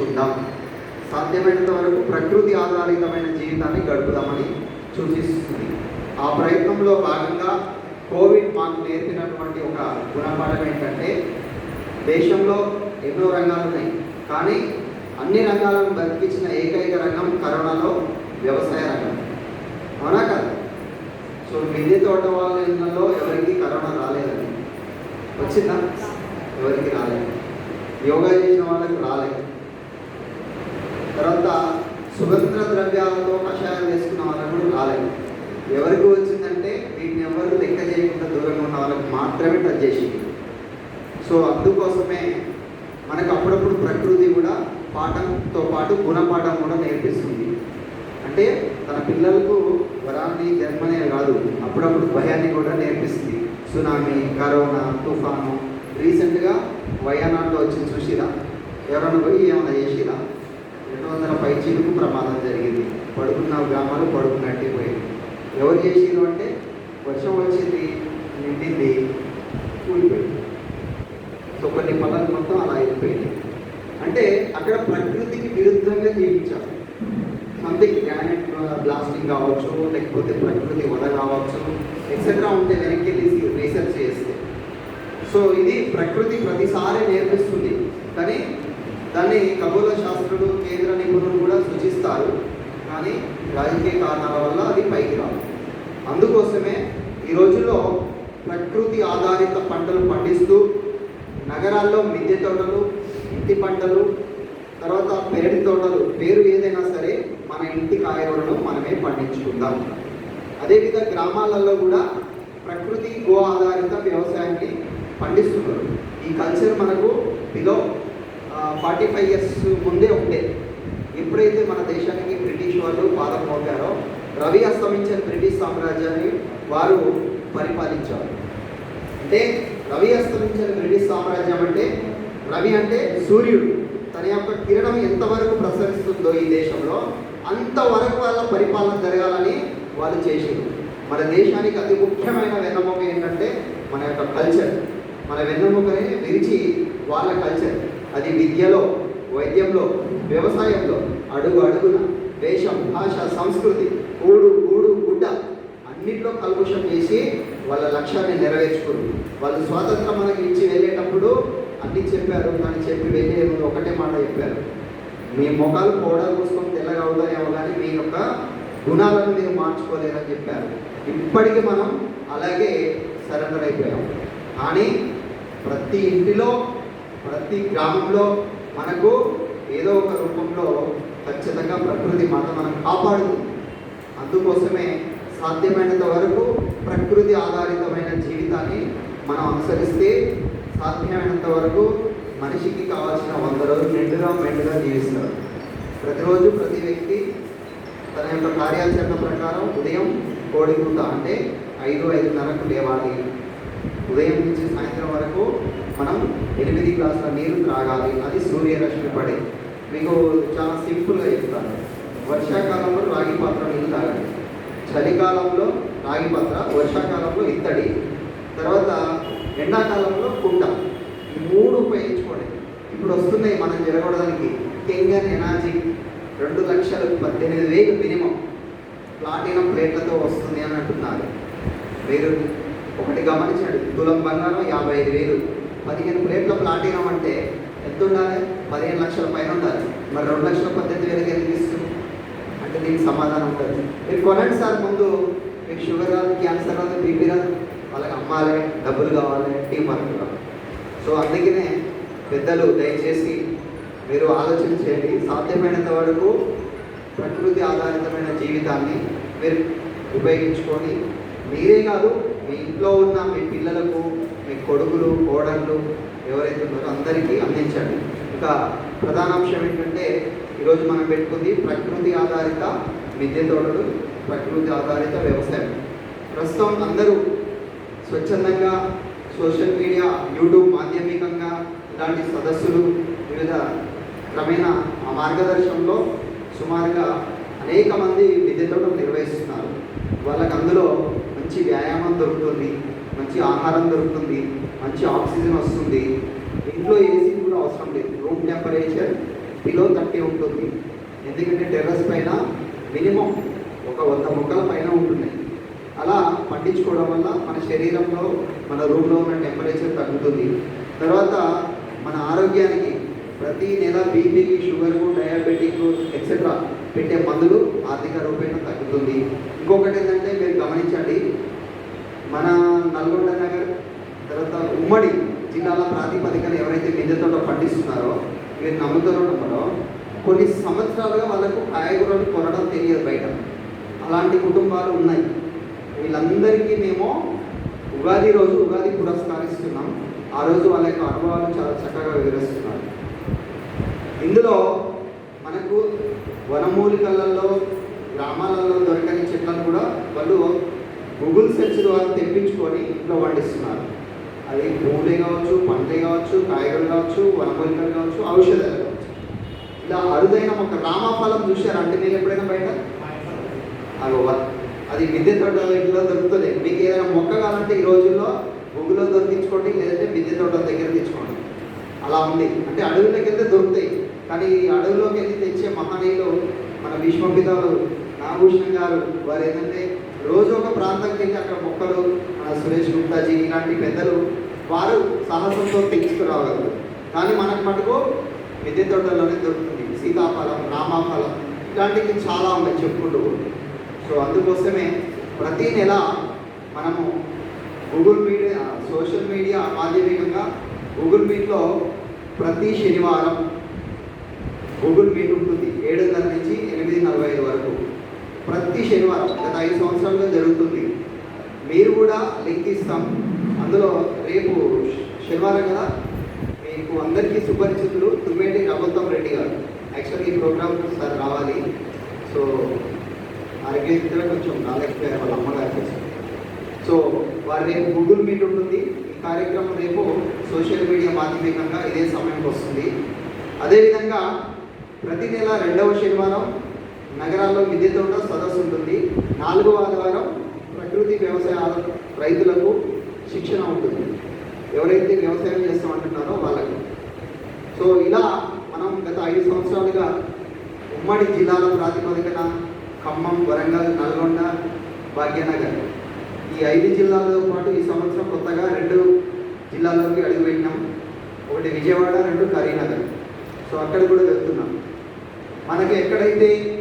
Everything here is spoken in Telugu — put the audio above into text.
పండించుకుందాం సాధ్యమైనంత వరకు ప్రకృతి ఆధారితమైన జీవితాన్ని గడుపుదామని సూచిస్తుంది. ఆ ప్రయత్నంలో భాగంగా కోవిడ్ మాకు నేర్పినటువంటి ఒక గుణపాఠం ఏంటంటే దేశంలో ఎన్నో రంగాలు ఉన్నాయి. కానీ అన్ని రంగాలను బతికించిన ఏకైక రంగం కరోనాలో వ్యవసాయ రంగం. అవునా కదా? సో మిద్దె తోట వాళ్ళ ఎవరికి కరోనా రాలేదండి. వచ్చిందా? ఎవరికి రాలేదు. యోగా చేసిన వాళ్ళకి రాలేదు. తర్వాత సుగంధ ద్రవ్యాలతో కషాయం వేసుకున్న వాళ్ళకు కూడా రాలేదు. ఎవరికి వచ్చిందంటే వీటిని ఎవరు లెక్క చేయకుండా దూరంగా ఉన్న వాళ్ళకి మాత్రమే టచ్ చేసింది. సో అందుకోసమే మనకు అప్పుడప్పుడు ప్రకృతి కూడా పాఠంతో పాటు గుణపాఠం కూడా నేర్పిస్తుంది. అంటే తన పిల్లలకు వరాన్ని జన్మనే కాదు అప్పుడప్పుడు భయాన్ని కూడా నేర్పిస్తుంది. సునామీ కరోనా తుఫాను రీసెంట్గా వయనాడులో వచ్చింది చూసిరా ఎవరైనా పోయి ఏమైనా చేసిరా? రెండు వందల పై ప్రమాదం జరిగింది. పడుకున్న గ్రామాలు పడుకున్నట్టే పోయింది ఎవరు చేసిరు అంటే వర్షం వచ్చింది నిండింది కూలిపోయింది. సో కొన్ని పొలాలు మొత్తం అలా అయిపోయింది. అంటే అక్కడ ప్రకృతికి విరుద్ధంగా జీవించాలి. సంథింగ్ గ్రానైట్ బ్లాస్టింగ్ కావచ్చు లేకపోతే ప్రకృతి వద కావచ్చు ఎక్సెట్రా ఉంటే వెనక్కి వెళ్ళి రీసెర్చ్ చేస్తే. సో ఇది ప్రకృతి ప్రతిసారి దాన్ని ఖగోళ శాస్త్రులు కేంద్ర నిపుణులు కూడా సూచిస్తారు. కానీ రాజకీయ కారణాల వల్ల అది పైకి రాదు. అందుకోసమే ఈ రోజుల్లో ప్రకృతి ఆధారిత పంటలు పండిస్తూ నగరాల్లో మిద్దె తోటలు ఇంటి పంటలు తర్వాత పెరటి తోటలు పేరు ఏదైనా సరే మన ఇంటి కాయగూరలు మనమే పండించుకుందాం. అదేవిధంగా గ్రామాలలో కూడా ప్రకృతి గో ఆధారిత వ్యవసాయాన్ని పండిస్తున్నారు. ఈ కల్చర్ మనకు బిలో ఫార్టీ ఫైవ్ ఇయర్స్ ముందే ఉండేది ఎప్పుడైతే మన దేశానికి బ్రిటిష్ వాళ్ళు పాదం మోపారో రవి అస్తమించిన బ్రిటిష్ సామ్రాజ్యాన్ని వారు పరిపాలించారు. అంటే రవి అస్తమించిన బ్రిటిష్ సామ్రాజ్యం అంటే రవి అంటే సూర్యుడు. తన యొక్క కిరణం ఎంతవరకు ప్రసరిస్తుందో ఈ దేశంలో అంతవరకు వాళ్ళ పరిపాలన జరగాలని వాళ్ళు చేసారు మన దేశానికి అతి ముఖ్యమైన వెన్నెముక ఏంటంటే మన యొక్క కల్చర్ మన వెన్నెముకని విరిచి వాళ్ళ కల్చర్ అది విద్యలో వైద్యంలో వ్యవసాయంలో అడుగు అడుగున దేశం భాష సంస్కృతి కూడు గూడు గుడ్డ అన్నింటిలో కల్పుషం చేసి వాళ్ళ లక్ష్యాన్ని నెరవేర్చుకుంది వాళ్ళు స్వాతంత్రం మనకి ఇచ్చి వెళ్ళేటప్పుడు అన్ని చెప్పారు కానీ చెప్పి వెళ్ళే ముందు ఒకటే మాట చెప్పారు. మీ మొఖాలు పౌడర్ పూసుకొని తెల్లగా అవుతాయేమో కానీ మీ యొక్క గుణాలను మీరు మార్చుకోలేరని చెప్పారు. ఇప్పటికీ మనం అలాగే సరెండర్ అయిపోయాం. కానీ ప్రతి ఇంటిలో ప్రతి గ్రామంలో మనకు ఏదో ఒక రూపంలో ఖచ్చితంగా ప్రకృతి మాత మనం కాపాడుతుంది. అందుకోసమే సాధ్యమైనంత వరకు ప్రకృతి ఆధారితమైన జీవితాన్ని మనం అనుసరిస్తే సాధ్యమైనంత వరకు మనిషికి కావాల్సిన వంద రోజులు నిండుగా మెండుగా జీవిస్తారు. ప్రతిరోజు ప్రతి వ్యక్తి తన యొక్క కార్యాచరణ ప్రకారం ఉదయం కోడికూత అంటే ఐదు ఐదున్నరకు లేవాలి. ఉదయం నుంచి సాయంత్రం వరకు మనం ఎనిమిది గ్లాసుల నీరు త్రాగాలి. అది సూర్యరశ్మి పడే. మీకు చాలా సింపుల్గా చెప్తాను. వర్షాకాలంలో రాగి పాత్ర నీళ్ళు తాగండి. చలికాలంలో రాగి పాత్ర వర్షాకాలంలో ఇత్తడి తర్వాత ఎండాకాలంలో కుండ. ఈ మూడు ఉపయోగించుకోండి. ఇప్పుడు వస్తున్నాయి మనం జరగడానికి కెంగన్ ఎనర్జీ రెండు లక్షలు పద్దెనిమిది వేలు మినిమం. ప్లాటినం ప్లేట్లతో వస్తుంది అని అంటున్నారు. మీరు ఒకటి గమనించండి. తులం బంగారం యాభై ఐదు వేలు. పదిహేను ప్లేట్ల ప్లాటినం అంటే ఎంత ఉండాలి? పదిహేను లక్షల పైన ఉండాలి. మరి రెండు లక్షల పద్దెనిమిది వేలకి ఎందుకు ఇస్తుంది అంటే దీనికి సమాధానం ఉంటుంది. మీరు కొనండి సార్ ముందు. మీకు షుగర్ రాదు క్యాన్సర్ రాదు బీపీ రాదు. వాళ్ళకి అమ్మాలి డబ్బులు కావాలి టీ మార్కులు కావాలి సో అందుకనే పెద్దలు దయచేసి మీరు ఆలోచన చేయండి. సాధ్యమైనంత వరకు ప్రకృతి ఆధారితమైన జీవితాన్ని మీరు ఉపయోగించుకొని మీరే కాదు మీ ఇంట్లో ఉన్న మీ పిల్లలకు మీ కొడుకులు కోడళ్ళు ఎవరైతే ఉన్నారో అందరికీ అందించండి. ఇంకా ప్రధాన అంశం ఏంటంటే ఈరోజు మనం పెట్టుకుంది ప్రకృతి ఆధారిత మిద్దె తోటలు ప్రకృతి ఆధారిత వ్యవసాయం. ప్రస్తుతం అందరూ స్వచ్ఛందంగా సోషల్ మీడియా యూట్యూబ్ మాధ్యమికంగా ఇలాంటి సదస్సులు వివిధ క్రమేణ ఆ మార్గదర్శనంలో సుమారుగా అనేక మంది విద్య తోటలు నిర్వహిస్తున్నారు. వాళ్ళకి అందులో మంచి వ్యాయామం దొరుకుతుంది. మంచి ఆహారం దొరుకుతుంది మంచి ఆక్సిజన్ వస్తుంది. ఇంట్లో ఏసీ కూడా అవసరం లేదు. రూమ్ టెంపరేచర్ బిలో థర్టీ ఉంటుంది. ఎందుకంటే టెర్రస్ పైన మినిమం ఒక వంద మొక్కల పైన ఉంటున్నాయి అలా పండించుకోవడం వల్ల మన శరీరంలో మన రూమ్లో ఉన్న టెంపరేచర్ తగ్గుతుంది. తర్వాత మన ఆరోగ్యానికి ప్రతి నెల బీపీకి షుగర్కు డయాబెటిక్ ఎక్సెట్రా పెట్టే మందులు ఆర్థిక రూపేణ తగ్గుతుంది. ఇంకొకటి ఏంటంటే మీరు గమనించండి నల్గొండ నగర్ తర్వాత ఉమ్మడి జిల్లాల ప్రాతిపదికన ఎవరైతే మిద్దె పండిస్తున్నారో మీరు నమ్ముతారో నమ్మరో కొన్ని సంవత్సరాలుగా వాళ్ళకు కాయగూరలు కొనడం తెలియదు బయట. అలాంటి కుటుంబాలు ఉన్నాయి. వీళ్ళందరికీ మేము ఉగాది రోజు ఉగాది పురస్కరిస్తున్నాం. ఆ రోజు వాళ్ళ యొక్క అనుభవాలు చాలా చక్కగా వివరిస్తున్నారు. ఇందులో మనకు వనమూలికలలో గ్రామాలలో దొరకని చెట్లను కూడా వాళ్ళు గూగుల్ సెర్చ్ ద్వారా తెప్పించుకొని ఇంట్లో పండిస్తున్నారు. అది పువ్వులే కావచ్చు పండ్లే కావచ్చు కాయగూరలు కావచ్చు వనమూలికలు కావచ్చు ఔషధాలు కావచ్చు. ఇలా అరుదైన ఒక రామఫలం చూశారు? అంటే నేను ఎప్పుడైనా బయట? అది అది మిద్దె తోటలో ఇంట్లో దొరుకుతుంది మీకు ఏదైనా మొక్క కావాలంటే ఈ రోజుల్లో గూగుల్లో దొరికించుకోండి లేదంటే మిద్దె తోటల దగ్గర తెచ్చుకోండి. అలా ఉంది. అంటే అడవులకి వెళ్తే దొరుకుతాయి. కానీ ఈ అడవిలోకి వెళ్ళి తెచ్చే మహనీయులు మన భీష్మపితాలు నాగభూషణ్ గారు వారు ఏంటంటే రోజు ఒక ప్రాంతం వెళ్ళి అక్కడ మొక్కలు మన సురేష్ గుప్తాజీ ఇలాంటి పెద్దలు వారు సాహసంతో తెచ్చుకురాగలరు కానీ మనకు మటుకు మిద్దె తోటల్లోనే దొరుకుతుంది. సీతాఫలం రామాఫలం ఇలాంటివి చాలా ఉన్నాయి చెప్పుకుంటూ సో అందుకోసమే ప్రతి నెల మనము గూగుల్ మీడియా సోషల్ మీడియా మాధ్యమికంగా గూగుల్ మీట్లో ప్రతి శనివారం గూగుల్ మీట్ ఉంటుంది. ఏడున్నర నుంచి ఎనిమిది నలభై ఐదు వరకు. ప్రతి శనివారం గత ఐదు సంవత్సరాలుగా జరుగుతుంది. మీరు కూడా లింక్ ఇస్తాం. అందులో రేపు శనివారం కదా? మీకు అందరికీ సుపరిచితులు తుమ్మేటి రఘుత్తం రెడ్డి గారు. యాక్చువల్లీ ఈ ప్రోగ్రామ్ సార్ రావాలి. సో ఆరోగ్యరీత్యా కొంచెం నాలెడ్జ్ వాళ్ళ అమ్మగారు సో వారి రేపు గూగుల్ మీట్ ఉంటుంది. ఈ కార్యక్రమం రేపు సోషల్ మీడియా మాధ్యమికంగా ఇదే సమయంకి వస్తుంది. అదేవిధంగా ప్రతి నెల రెండవ శనివారం నగరాల్లో విద్యుత్ తోట సదస్సు ఉంటుంది. నాలుగవ ఆదివారం ప్రకృతి వ్యవసాయ రైతులకు శిక్షణ ఉంటుంది. ఎవరైతే వ్యవసాయం చేస్తామంటున్నారో వాళ్ళకి. సో ఇలా మనం గత ఐదు సంవత్సరాలుగా ఉమ్మడి జిల్లాల ప్రాతిపదికన ఖమ్మం వరంగల్ నల్గొండ భాగ్యనగర్ ఈ ఐదు జిల్లాలతో పాటు ఈ సంవత్సరం కొత్తగా రెండు జిల్లాల్లోకి అడుగుపెట్టినాం. ఒకటి విజయవాడ రెండు కరీంనగర్. సో అక్కడ కూడా వెళ్తున్నాం. మనకి ఎక్కడైతే